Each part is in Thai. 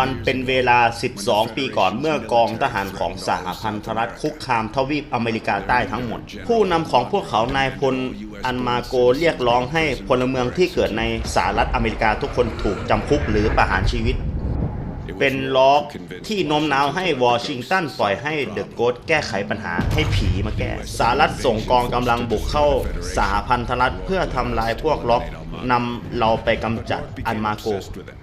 มันเป็นเวลา 12 ปีก่อนเมื่อกองทหารของสหพันธรัฐคุกคามทวีปอเมริกาใต้ทั้งหมด ผู้นำของพวกเขานายพลอันมาโกเรียกร้องให้พลเมืองที่เกิดในสหรัฐอเมริกาทุกคนถูกจำคุกหรือประหารชีวิต เป็นล้อที่โน้มน้าวให้วอชิงตันปล่อยให้เดอะโกสแก้ไขปัญหาให้ผีมาแก้สหรัฐส่งกองกำลังบุกเข้าสหพันธรัฐเพื่อทำลายพวกล็อกนำเราไปกำจัดอันมาโก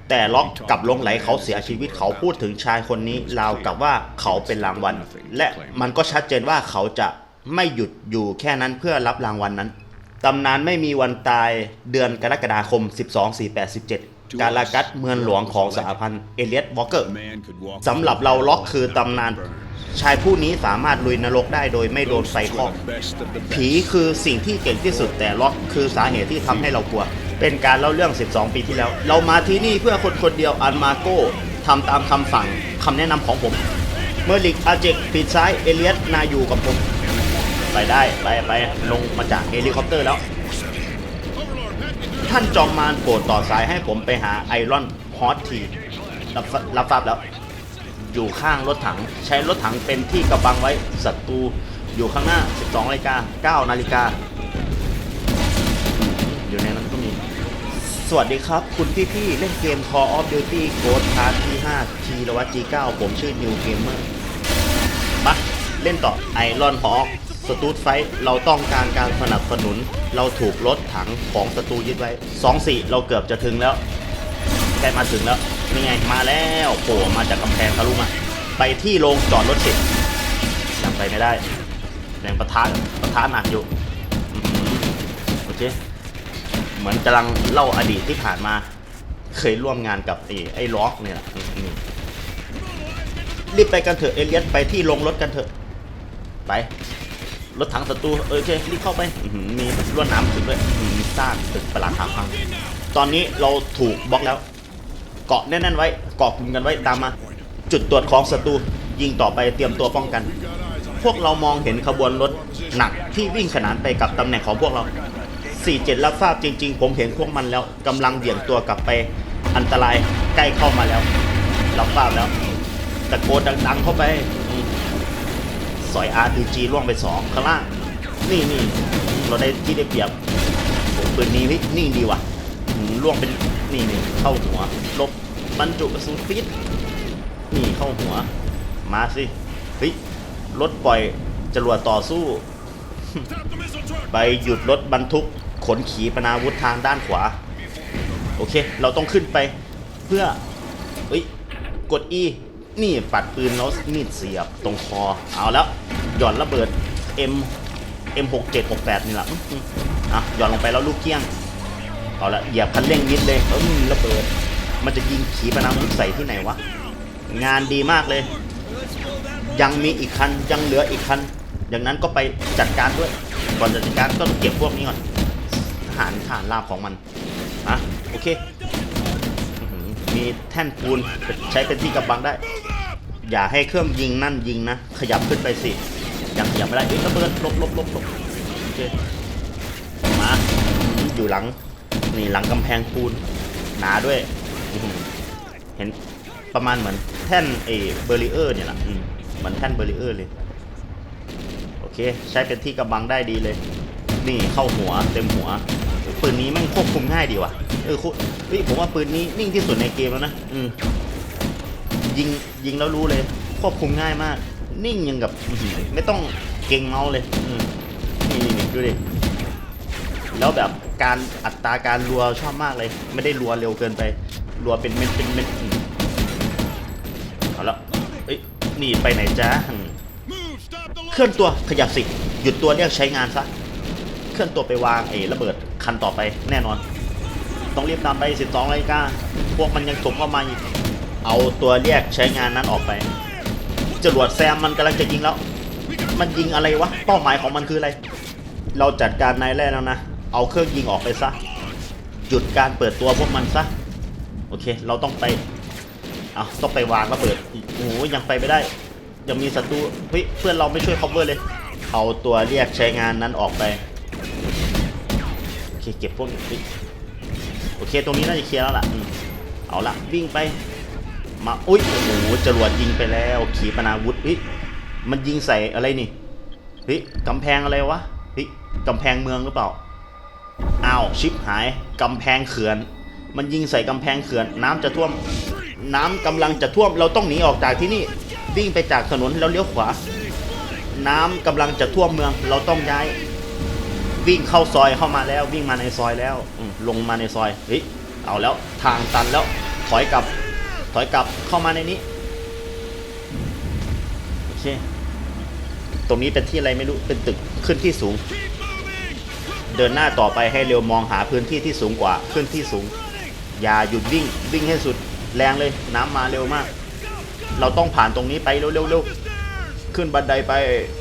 แต่ล็อกกลับหลงไหลเขาเสียชีวิตเขาพูดถึงชายคนนี้ราวกับว่าเขาเป็นรางวัล และมันก็ชัดเจนว่าเขาจะไม่หยุดอยู่แค่นั้นเพื่อรับรางวัลนั้นตำนานไม่มีวันตายเดือนกรกฎาคม 12487 การลากัดเมืองหลวงของสหพันธ์เอเลียตวอลเกอร์สำหรับเราล็อกคือตำนาน ชายผู้นี้สามารถลุยนรกได้โดยไม่โดนไฟคลอกผีคือสิ่งที่เก่งที่สุดแต่ล็อกคือสาเหตุที่ทำให้เรากลัว เป็นการเล่าเรื่อง 12 ปีที่แล้ว เรามาที่นี่เพื่อคนคนเดียวอันมาโก้ทำตามคำสั่งคำแนะนำของผม เมื่อลิกอาเจกปิดซ้ายเอเลียสนาอยู่กับผมไปได้ไปไปลงมาจากเฮลิคอปเตอร์แล้ว ท่านจอมมารโปรดต่อสายให้ผมไปหาไอรอนฮอตทีรับรับทราบแล้ว อยู่ข้างรถถังใช้รถถังเป็นที่กำบังไว้ศัตรูอยู่ข้างหน้า 12นาฬิกา9นาฬิกาอยู่ในนั้นก็มี สวัสดีครับ คุณพี่ๆเล่นเกม Call of Duty Ghost Part ที่5ทีละวัต G9 ผมชื่อ New Gamer ปะเล่นต่อไอรอนฮอกส ตูดไฟเราต้องการการสนับสนุน เราถูกรถถังของศัตรูยึดไว้2-4เราเกือบจะถึงแล้วใกล้มาถึงแล้วนี่ไงมาแล้วโผล่มาจากกำแพงทะลุมาไปที่โรงจอดรถเสร็จยังไปไม่ได้แรงประทานประทานหนักอยู่โอเคเหมือนกำลังเล่าอดีตที่ผ่านมา เคยร่วมงานกับไอ้ไอ้ล็อกเนี่ยรีบไปกันเถอะเอเลียสไปที่ลงรถกันเถอะไป รถถังศัตรูเออโอเครีบเข้าไปมีลวดน้ำถึงด้วยมีสร้างตึกประหลาดหาพัง ตอนนี้เราถูกบล็อกแล้ว เกาะแน่นๆไว้เกาะกลุ่มกันไว้ตามมา จุดตรวจของศัตรูยิงต่อไปเตรียมตัวป้องกัน พวกเรามองเห็นขบวนรถหนักที่วิ่งขนานไปกับตำแหน่งของพวกเรา 47 รับทราบจริง ๆ ผมเห็นพวกมันแล้วกำลังเบี่ยงตัวกลับไปอันตรายใกล้เข้ามาแล้วรับทราบแล้วตะโกนดัง ๆ เข้าไป สอย RPG ล่วงไปสองข้างล่าง นี่นี่เราได้ที่ได้เปรียบโอ้ปืนนี้เฮ้ยนิ่ดีว่ะล่วงเป็นนี่นี่เข้าหัวลบบรรจุกระสุนฟิตนี่เข้าหัว มาสิเฮ้ยรถปล่อยจรวดต่อสู้ ไปหยุดรถบรรทุกขนขีปนาวุธทางด้านขวา โอเค เราต้องขึ้นไปเพื่อเอ้ยกด E นี่ปัดปืนแล้วมีดเสียบตรงคอ เอาแล้ว หย่อนระเบิด M M 6 7 6 8 นี่แหละอะหย่อนลงไปแล้วลูกเกี้ยง เอาละเหยียบคันเร่งนิดเลยเออระเบิด มันจะยิงขีปนาวุธใส่ที่ไหนวะ งานดีมากเลย ยังมีอีกคัน ยังเหลืออีกคัน อย่างนั้นก็ไปจัดการด้วย ก่อนจะจัดการก็ต้องเก็บพวกนี้ก่อนทหารฐานราบของมันอะโอเค มีแท่นปูนใช้เป็นที่กำบังได้ อย่าให้เครื่องยิงนั่นยิงนะ ขยับขึ้นไปสิยังขยับไม่ได้เอ้ยระเบิดลบลบลบลบโอเคมาอยู่หลังนี่หลังกำแพงปูนหนาด้วย เห็นประมาณเหมือนแท่นเอเบอร์ริเออร์เนี่ยแหละเหมือนแท่นเบอร์ริเออร์เลยโอเค ใช้เป็นที่กำบังได้ดีเลย นี่เข้าหัวเต็มหัวปืนนี้แม่งควบคุมง่ายดีว่ะ เออคุเฮ้ยผมว่าปืนนี้นิ่งที่สุดในเกมแล้วนะอืมยิงยิงแล้วรู้เลย ควบคุมง่ายมาก นิ่งยังกับไม่ต้องเก่งเมาส์เลยอืมนี่นี่ดูดิแล้วแบบการอัตราการรัวชอบมากเลย ไม่ได้รัวเร็วเกินไปรัวเป็นเม็ดเป็นเม็ดเอาละเอ้ยนี่ไปไหนจ้าเคลื่อนตัวขยับสิหยุดตัวเรียกใช้งานซะเคลื่อนตัวไปวางไอ้ระเบิดคันต่อไปแน่นอน ต้องรีบนำไป 12นาฬิกาพวกมันยังถมเข้ามาอีก เอาตัวเรียกใช้งานนั้นออกไป จรวดแซมมันกำลังจะยิงแล้ว มันยิงอะไรวะ เป้าหมายของมันคืออะไร เราจัดการนายแรกแล้วนะ เอาเครื่องยิงออกไปซะ หยุดการเปิดตัวพวกมันซะ โอเค เราต้องไปเอาต้องไปวางระเบิดโอ้โหยังไปไม่ได้ ยังมีศัตรู เฮ้ย เพื่อนเราไม่ช่วย cover เลย เอาตัวเรียกใช้งานนั้นออกไป โอเค เก็บพวกนี้ โอเคตรงนี้น่าจะเคลียร์แล้วล่ะเอาละวิ่งไป มาอุ้ยโอ้โหจรวดยิงไปแล้วขีปนาวุธเฮ้ยมันยิงใส่อะไรนี่เฮ้ยกำแพงอะไรวะเฮ้ยกำแพงเมืองหรือเปล่าอ้าวชิปหายกำแพงเขื่อน มันยิงใส่กำแพงเขื่อน น้ำจะท่วม น้ำกำลังจะท่วมเราต้องหนีออกจากที่นี่วิ่งไปจากถนนแล้วเลี้ยวขวา น้ำกำลังจะท่วมเมืองเราต้องย้าย วิ่งเข้าซอยเข้ามาแล้ววิ่งมาในซอยแล้วอืมลงมาในซอยเฮ้ยเอาแล้วทางตันแล้วถอยกลับ ถอยกลับเข้ามาในนี้โอเคตรงนี้เป็นที่อะไรไม่รู้เป็นตึกขึ้นที่สูง เดินหน้าต่อไปให้เร็วมองหาพื้นที่ที่สูงกว่าขึ้นที่สูง อย่าหยุดวิ่งวิ่งให้สุดแรงเลยน้ำมาเร็วมาก เราต้องผ่านตรงนี้ไปเร็วๆเร็วขึ้นบันไดไปอืมโ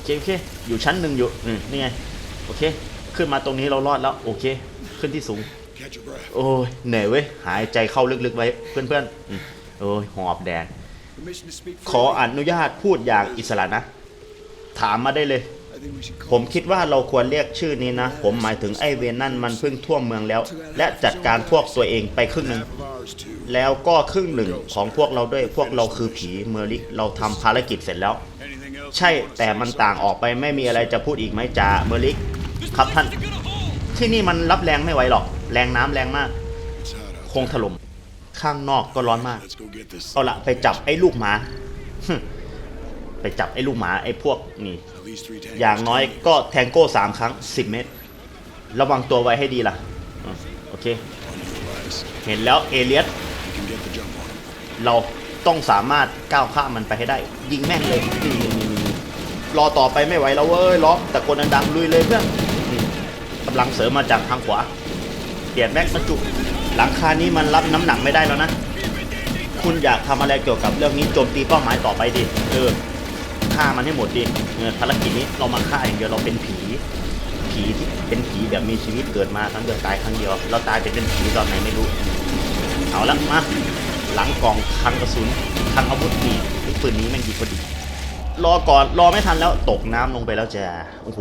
อเคโอเค อยู่ชั้นหนึ่งอยู่อืมนี่ไง โอเค ขึ้นมาตรงนี้เรารอดแล้ว โอเค ขึ้นที่สูง Catch your breath. โอ้ยเหนื่อยเว้ย หายใจเข้าลึกๆไว้ เพื่อนๆอืมโอ้ยหอบแดง Permission to speak ขอ freely? อนุญาตพูดอย่างอิสระนะ ถามมาได้เลย ผมคิดว่าเราควรเรียกชื่อนี้นะ ผมหมายถึงไอเวนนั่นมันเพิ่งท่วมเมืองแล้ว และจัดการพวกตัวเองไปครึ่งหนึ่งแล้วก็ครึ่งหนึ่งของพวกเราด้วยพวกเราคือผีเมอริเราทำภารกิจเสร็จแล้ว ใช่แต่มันต่างออกไปไม่มีอะไรจะพูดอีกไหมจ่าเมอริครับท่าน ที่นี่มันรับแรงไม่ไหวหรอก แรงน้ำแรงมาก คงถล่มข้างนอกก็ร้อนมาก เอาละไปจับไอ้ลูกหมา ไปจับไอ้ลูกหมาไอ้พวกนี่ อย่างน้อยก็แทงโก้สามครั้ง 10 เมตร ระวังตัวไว้ให้ดีล่ะอะ โอเค เห็นแล้วเอเลียสเราต้องสามารถก้าวข้ามมันไปให้ได้ ยิงแม่งเลยรอต่อไปไม่ไหวแล้วเว้ยล็อกตะโกนดังๆลุยเลยเพื่อนกำลังเสริมมาจากทางขวาเปลี่ยนแม็กมาจุหลังคานี้มันรับน้ำหนักไม่ได้แล้วนะ คุณอยากทำอะไรเกี่ยวกับเรื่องนี้โจมตีเป้าหมายต่อไปดิเออ ฆ่ามันให้หมดดิเออภารกิจนี้เรามาฆ่าอย่างเดียวเราเป็นผีผีที่เป็นผีแบบมีชีวิตเกิดมาครั้งเดียวตายครั้งเดียว เราตายไปเป็นผีตอนไหนไม่รู้ เอาละมาหลังกล่องคังกระสุนคังอาวุธนี่ปืนนี้แม่งดีพอดี รอก่อนรอไม่ทันแล้วตกน้ำลงไปแล้วจ้าโอ้โห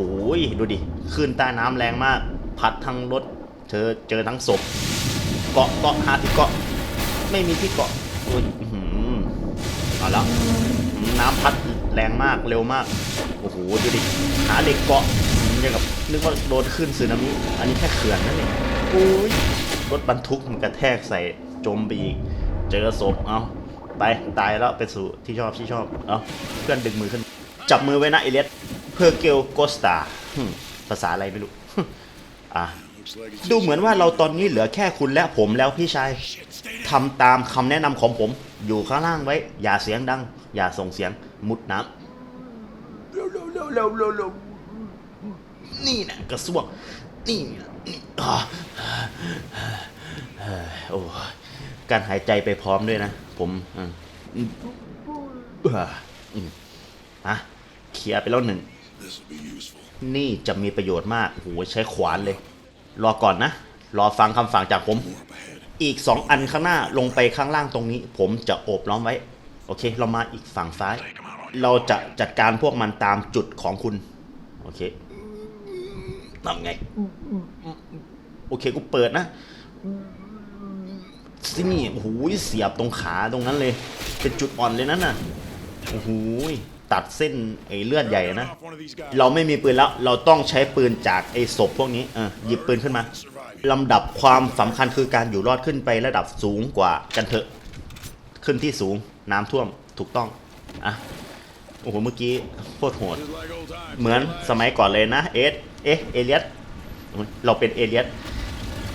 ดูดิคลื่นใต้น้ำแรงมาก พัดทั้งรถเจอเจอทั้งศพเกาะเกาะหาที่เกาะ ไม่มีที่เกาะอุ้ยเอาล้วน้ำพัด แรงมากเร็วมาก โอ้โหดูดิหาเหล็กเกาะยังกับนึกว่าโดนขึ้นสึนามิอันนี้แค่เขื่อนนั่นเองโอ้ยรถบรรทุกมันกระแทกใส่จมไปอีก เจอศพเอาไปตายแล้วไปสู่ที่ชอบที่ชอบเอาเพื่อนดึงมือขึ้น จับมือไว้นะเอเลสเพอร์เกลโกสตาภาษาอะไรไม่รู้อะดูเหมือนว่าเราตอนนี้เหลือแค่คุณและผมแล้วพี่ชายทำตามคำแนะนำของผม อยู่ข้างล่างไว้ อย่าเสียงดัง อย่าส่งเสียง มุดน้ำเร็วเร็วเร็วเร็วเร็วเร็วนี่นะกระซวกนี่นี่อ่าเฮ้ยโอ้การหายใจไปพร้อมด้วยนะ ผมอะเคลียร์ไปแล้วหนึ่ง นี่จะมีประโยชน์มากโหใช้ขวานเลย รอก่อนนะ รอฟังคำสั่งจากผม อีกสองอันข้างหน้าลงไปข้างล่างตรงนี้ ผมจะโอบล้อมไว้ โอเค เรามาอีกฝั่งซ้าย เราจะจัดการพวกมันตามจุดของคุณ โอเคทำไง โอเคกูเปิดนะสินี่โอ้โหเสียบตรงขาตรงนั้นเลย เป็นจุดอ่อนเลยนั่นน่ะโอ้โหตัดเส้นไอ้เลือดใหญ่นะ เราไม่มีปืนแล้ว เราต้องใช้ปืนจากไอ้ศพพวกนี้เออหยิบปืนขึ้นมาลำดับความสำคัญคือการอยู่รอดขึ้นไประดับสูงกว่ากันเถอะ ขึ้นที่สูงน้ำท่วมถูกต้อง อะ โอ้โห เมื่อกี้โคตรโหด Just like old times. เหมือนสมัยก่อนเลยนะ เอสเอ๊ะเอเลียสเราเป็นเอเลียส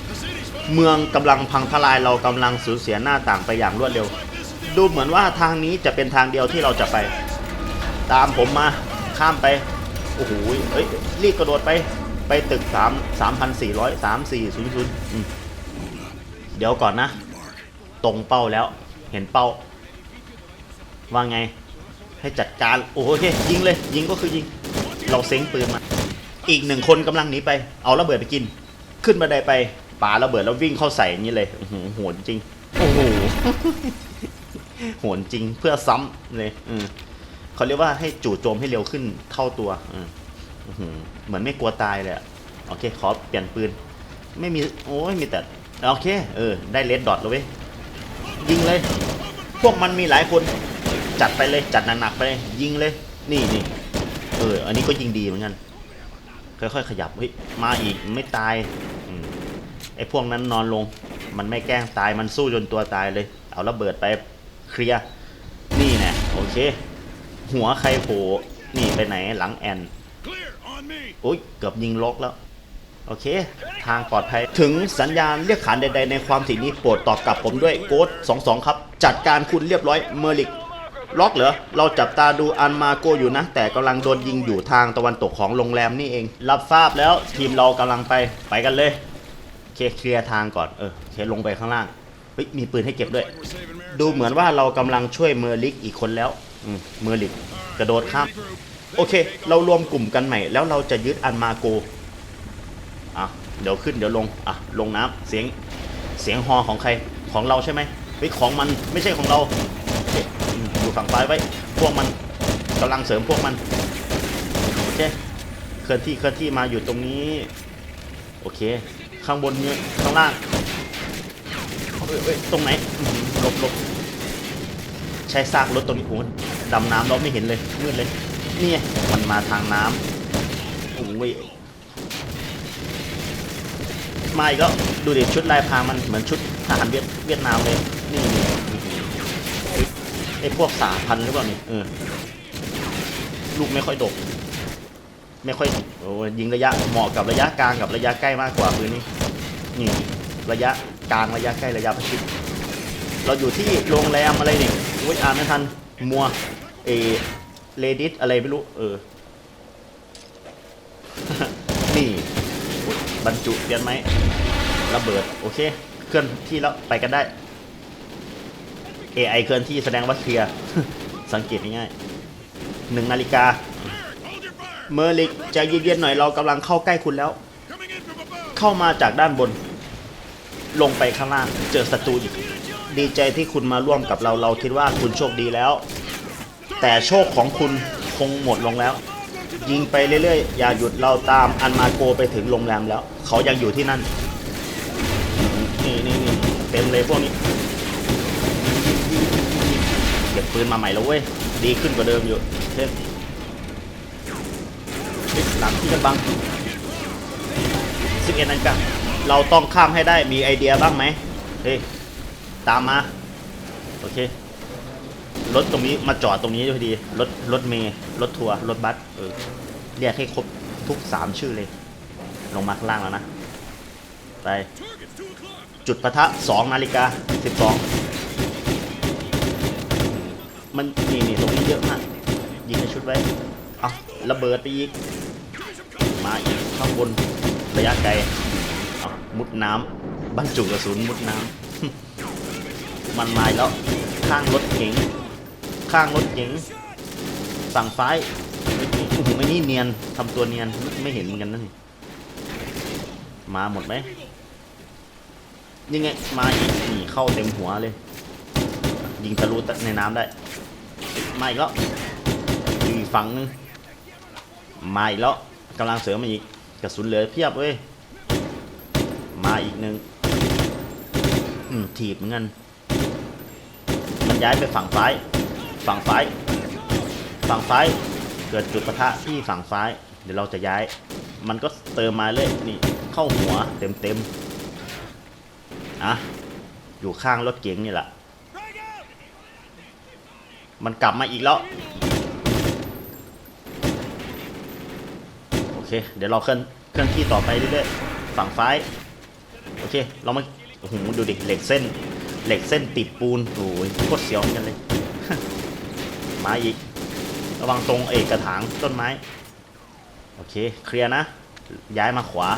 The city's full. เมืองกำลังพังทลายเรากำลังสูญเสียหน้าต่างไปอย่างรวดเร็ว ดูเหมือนว่าทางนี้จะเป็นทางเดียวที่เราจะไป ตามผมมาข้ามไป โอ้โหเอ้ยรีบกระโดดไปไปตึก3 3,400 3400อืมเดี๋ยวก่อนนะ Mark. ตรงเป้าแล้วเห็นเป้า ว่าไง ให้จัดการโอเคยิงเลย ยิงก็คือยิง เราเซ็งปืนมา อีกหนึ่งคนกำลังหนีไป เอาระเบิดไปกิน ขึ้นบันไดไปป่าระเบิดแล้ววิ่งเข้าใส่นี้เลยอื้อหือโหดจริงโอ้โหโหดจริงเพื่อซ้ำเลยอืมเขาเรียกว่าให้จู่โจมให้เร็วขึ้นเท่าตัวอืมอื้อหือเหมือนไม่กลัวตายเลยโอเคขอเปลี่ยนปืน ไม่มีโอ้ยมีแต่โอเคเออได้เลดดอทแล้วเว้ยยิงเลย พวกมันมีหลายคน จัดไปเลยจัดหนักๆไปเลยยิงเลย นี่นี่เอออันนี้ก็ยิงดีเหมือนกันค่อยๆขยับเฮ้ยมาอีกไม่ตายอไอ้พวกนั้นนอนลง มันไม่แกล้งตายมันสู้จนตัวตายเลย เอาระเบิดไปเคลียร์นี่แน่โอเค หัวใครโผล่นี่ไปไหนหลังแอนอุ้ยเกือบยิงล็อกแล้ว โอเค ทางปลอดภัย ถึงสัญญาณเรียกขานใดๆในความถี่นี้โปรดตอบกลับผมด้วยโค้ด22 ครับ จัดการคุณเรียบร้อยเมอร์ลิก ล็อกเหรอ เราจับตาดูอันมาโกอยู่นะ แต่กำลังโดนยิงอยู่ทางตะวันตกของโรงแรมนี่เอง รับทราบแล้วทีมเรากำลังไปไปกันเลยเคเคลียร์ทางก่อนเออเคลงไปข้างล่างเฮ้ยมีปืนให้เก็บด้วย ดูเหมือนว่าเรากำลังช่วยเมอร์ลิกอีกคนแล้วอืมเมอร์ลิกกระโดดข้ามโอเค เรารวมกลุ่มกันใหม่ แล้วเราจะยึดอันมาโกอะเดี๋ยวขึ้นเดี๋ยวลงอะลงน้ำเสียงเสียงฮอของใครของเราใช่ไหมเฮ้ยของมันไม่ใช่ของเราเอยู่ฝั่งซ้ายไว้พวกมันกำลังเสริมพวกมันโอเคเคลื่อนที่เคลื่อนที่มาอยู่ตรงนี้ โอเค ข้างบนนี่ยข้างล่างเอ้ยตรงไหนลบลบใช้ซากรถตรงนี้โอ้ดำน้ำเราไม่เห็นเลยมืดเลยนี่มันมาทางน้ำโอ้ยมาอีกแล้วดูดิชุดลายพางมันเหมือนชุดทหารเวียดเวียดนามเลยนี่นี่ ไอ้พวกสาพันหรือเปล่านี่เออลูกไม่ค่อยดก ไม่ค่อยโอ้ยยิงระยะเหมาะกับระยะกลางกับระยะใกล้มากกว่าปืนนี้นี่ระยะกลางระยะใกล้ระยะประชิดเราอยู่ที่โรงแรมอะไรนี่อุ้ยอ่านไม่ทันมัวเอเลดิสอะไรไม่รู้ เออ นี่บรรจุเปลี่ยนไหมระเบิด โอเค เคลื่อนที่แล้วไปกันได้ AI เคลื่อนที่แสดงว่าเคลียร์สังเกตง่ายๆหนึ่งนาฬิกา เมอร์ลิกใจเย็นๆหน่อยเรากำลังเข้าใกล้คุณแล้ว เข้ามาจากด้านบน ลงไปข้างล่าง เจอศัตรูอีก ดีใจที่คุณมาร่วมกับเราเราคิดว่าคุณโชคดีแล้ว แต่โชคของคุณคงหมดลงแล้ว ยิงไปเรื่อยๆ อย่าหยุดเราตามอันมาโกไปถึงโรงแรมแล้ว เขายังอยู่ที่นั่น นี่นี่นี่เต็มเลยพวกนี้เก็บ ปืนมาใหม่แล้วเว้ย ดีขึ้นกว่าเดิมอยู่เช่นหลังที่กันบัง11นาฬิกาเราต้องข้ามให้ได้มีไอเดียบ้างไหมเฮ้ยตามมา โอเค รถตรงนี้มาจอดตรงนี้พอดี รถรถเมย์รถทัวร์รถบัสเออเรียกให้ครบทุกสามชื่อเลย ลงมาข้างล่างแล้วนะ ไป จุดประทะ2นาฬิกา12 มันนี่นี่ตรงนี้เยอะมาก ยิงในชุดไว้ เอาระเบิดไปอีก มาอีกข้างบนระยะไกล เอามุดน้ำบรรจุกระสุนมุดน้ำ มันมาอีกแล้ว ข้างรถเก๋ง ข้างรถเก๋งฝั่งซ้ายไอ้นี่โอ้โหไอ้นี่เนียนทำตัวเนียน ไม่ไม่เห็นเหมือนกันนั่นนี่มาหมดไหมยังไง มาอีกนี่เข้าเต็มหัวเลย ยิงทะลุในน้ำได้ มาอีกแล้วอีกฝั่งนึงมาอีกแล้วกำลังเสริมมาอีกกระสุนเหลือเพียบเว้ยมาอีกหนึ่งถีบเหมือนกันมันย้ายไปฝั่งซ้าย ฝั่งซ้าย ฝั่งซ้าย เกิดจุดปะทะที่ฝั่งซ้าย เดี๋ยวเราจะย้าย มันก็เติมมาเลยนี่เข้าหัวเต็มเต็มๆอะอยู่ข้างรถเก๋งนี่แหละ มันกลับมาอีกแล้ว โอเค เดี๋ยวเราเคลื่อนเคลื่อนที่ต่อไปเรื่อยๆฝั่งซ้าย โอเค เรามาโอ้โหดูดิเหล็กเส้น เหล็กเส้นติดปูนโอ้ยโคตรเสียวกันเลย มาอีก ระวังตรงเอกกระถางต้นไม้ โอเค เคลียร์นะ ย้ายมาขวา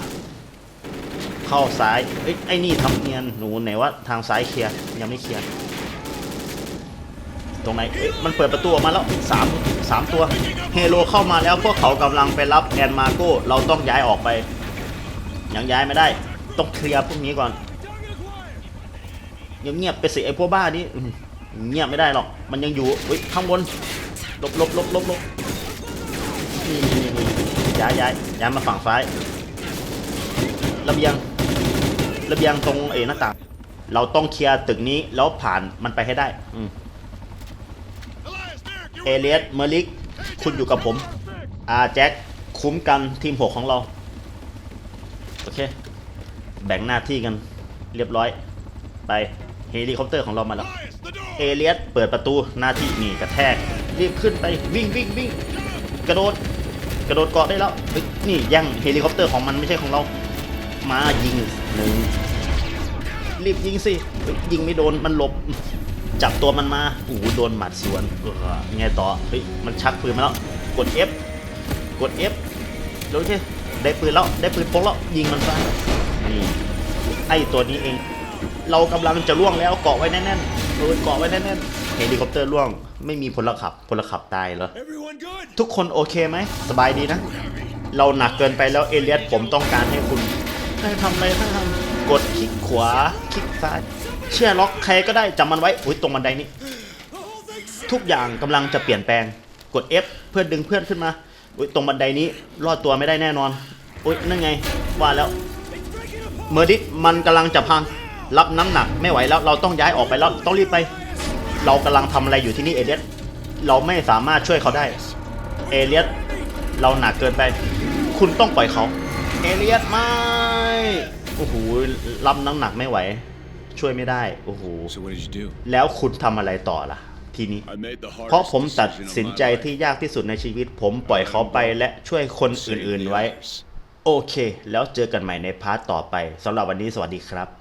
เข้าซ้าย เอ้ย ไอ้นี่ทำเนียนหนูไหนว่าทางซ้ายเคลียร์ ยังไม่เคลียร์ ตรงไหน มันเปิดประตูออกมาแล้วสามสามตัว เฮโลเข้ามาแล้วพวกเขากำลังไปรับแอนมาโก้ เราต้องย้ายออกไป ยังย้ายไม่ได้ ต้องเคลียร์พวกนี้ก่อน เงียบๆไปสิไอ้พวกบ้านี้เงียบไม่ได้หรอก มันยังอยู่เฮ้ยข้างบนลบลบลบลบลบนี่นี่นี่ย้ายย้ายย้ายมาฝั่งซ้ายระเบียงระเบียงตรงเอหน้าต่าง เราต้องเคลียร์ตึกนี้แล้วผ่านมันไปให้ได้ อื เอเลียสเมอริก คุณอยู่กับผมอาแจ็คคุ้มกันทีมหกของเรา โอเค แบ่งหน้าที่กันเรียบร้อย ไปเฮลิคอปเตอร์ของเรามาแล้ว เอเลียสเปิดประตูหน้าที่นี่กระแทก รีบขึ้นไปวิ่งวิ่งวิ่งกระโดดกระโดดเกาะได้แล้วนี่ย่งเฮลิคอปเตอร์ของมันไม่ใช่ของเรา มายิงหนึ่งรีบยิงสิยิงไม่โดนมันหลบ จับตัวมันมาโอ้โหโดนหมัดสวนเออไงต่อ เฮ้ย มันชักปืนมาแล้ว กด F กด F โอเคได้ปืนแล้ว ได้ปืนพกแล้ว ยิงมันซะนี่ ไอตัวนี้เอง เรากำลังจะล่วงแล้ว เกาะไว้แน่นๆเออเกาะไว้แน่นๆ เฮลิคอปเตอร์ล่วง ไม่มีพลขับ พลขับตายเหรอ Everyone good? ทุกคนโอเคไหม สบายดีนะ เราหนักเกินไปแล้วเอเลียสผมต้องการให้คุณให้ทำอะไรให้ทำกดคลิกขวา คลิกซ้าย เชื่อล็อกใครก็ได้จำมันไว้อุ้ยตรงบันไดนี้ ทุกอย่างกำลังจะเปลี่ยนแปลงกด F เพื่อดึงเพื่อนขึ้นมาอุ้ยตรงบันไดนี้รอดตัวไม่ได้แน่นอนอุ้ยนั่นไงว่าแล้วเมอร์ดิสมันกำลังจะพังรับน้ำหนักไม่ไหวแล้วเราต้องย้ายออกไปแล้วต้องรีบไป เรากำลังทำอะไรอยู่ที่นี่เอเลียสเราไม่สามารถช่วยเขาได้เอเลียสเราหนักเกินไป คุณต้องปล่อยเขา เอเลียสไม่โอ้โหรับน้ำหนักไม่ไหว ช่วยไม่ได้ โอ้โห So what did you do? แล้วคุณทำอะไรต่อล่ะ ทีนี้ I made the เพราะ hardest ผมตัด decision of สิน my ใจ life. ที่ยากที่สุดในชีวิต ผมปล่อยเขาไปและช่วยคน Save อื่น the ๆไว้ others. โอเค แล้วเจอกันใหม่ในพาร์ทต่อไปสำหรับวันนี้สวัสดีครับ